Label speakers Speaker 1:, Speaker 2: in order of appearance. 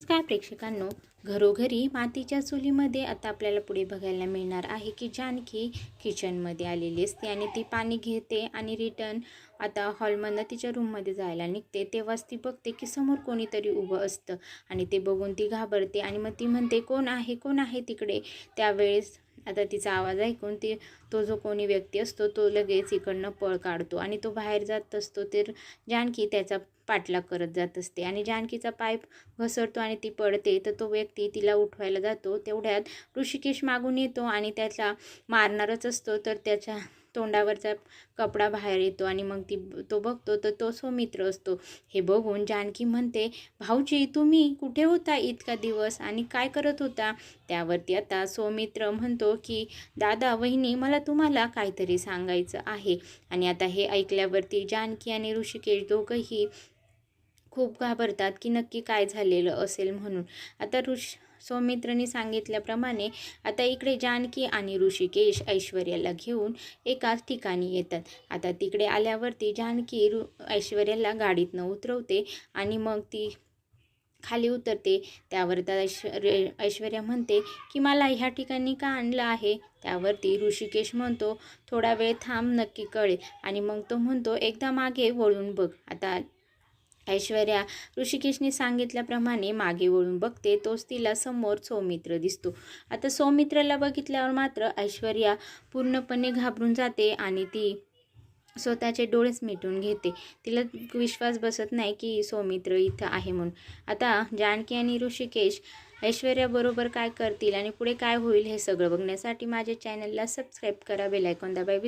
Speaker 1: नमस्कार प्रेक्षकांनो. घरोघरी मातीच्या चुलीमध्ये आता आपल्याला पुढे बघायला मिळणार आहे की जानकी किचनमध्ये आलेली असते आणि ती पाणी घेते आणि रिटर्न आता हॉलमधनं तिच्या रूममध्ये जायला निघते. तेव्हाच ती बघते की समोर कोणीतरी उभं असतं आणि ते बघून ती घाबरते आणि मग ती म्हणते कोण आहे? कोण आहे तिकडे? त्यावेळेस आता तिचा आवाज ऐकून ती तो जो कोणी व्यक्ती असतो तो लगेच इकडनं पळ काढतो आणि तो बाहेर जात असतो. तर जानकी त्याचा पाठलाग करत जात असते. आणि जानकीचा पाय घसरतो आणि ती पडते तर तो व्यक्ती तिला उठवायला जातो. तेवढ्यात ऋषिकेश मागून येतो आणि त्याला मारणारच असतो तर त्याच्या तोंडावरचा कपडा बाहेर येतो आणि मग ती तो बघतो तर तो सौमित्र असतो. हे बघून जानकी म्हणते भाऊजी तुम्ही कुठे होता इतका दिवस आणि काय करत होता? त्यावरती आता सौमित्र म्हणतो की दादा वहिनी मला तुम्हाला काहीतरी सांगायचं आहे. आणि आता हे ऐकल्यावरती जानकी आणि ऋषिकेश दोघंही खूप घाबरतात की नक्की काय झालेलं असेल म्हणून. आता ऋष सौमित्रने सांगितल्याप्रमाणे आता इकडे जानकी आणि ऋषिकेश ऐश्वर्याला घेऊन एकाच ठिकाणी येतात. आता तिकडे आल्यावरती जानकी ऋ ऐश्वर्याला गाडीतनं उतरवते आणि मग ती खाली उतरते. त्यावर त्या ऐश्वर्य ऐश्वर्या म्हणते की मला ह्या ठिकाणी का आणलं आहे? त्यावरती ऋषिकेश म्हणतो थोडा वेळ थांब नक्की कळेल. आणि मग तो म्हणतो एकदा मागे वळून बघ. आता ऐश्वर्या ऋषिकेशने सांगितल्याप्रमाणे मागे वळून बघते तोच तिला समोर सौमित्र दिसतो. आता सौमित्राला बघितल्यावर मात्र ऐश्वर्या पूर्णपणे घाबरून जाते आणि ती स्वतःचे डोळेच मिटून घेते. तिला विश्वास बसत नाही की सौमित्र इथं आहे म्हणून. आता जानकी आणि ऋषिकेश ऐश्वर्याबरोबर काय करतील आणि पुढे काय होईल हे सगळं बघण्यासाठी माझ्या चॅनलला सबस्क्राईब करा बेलायकॉन दाबाय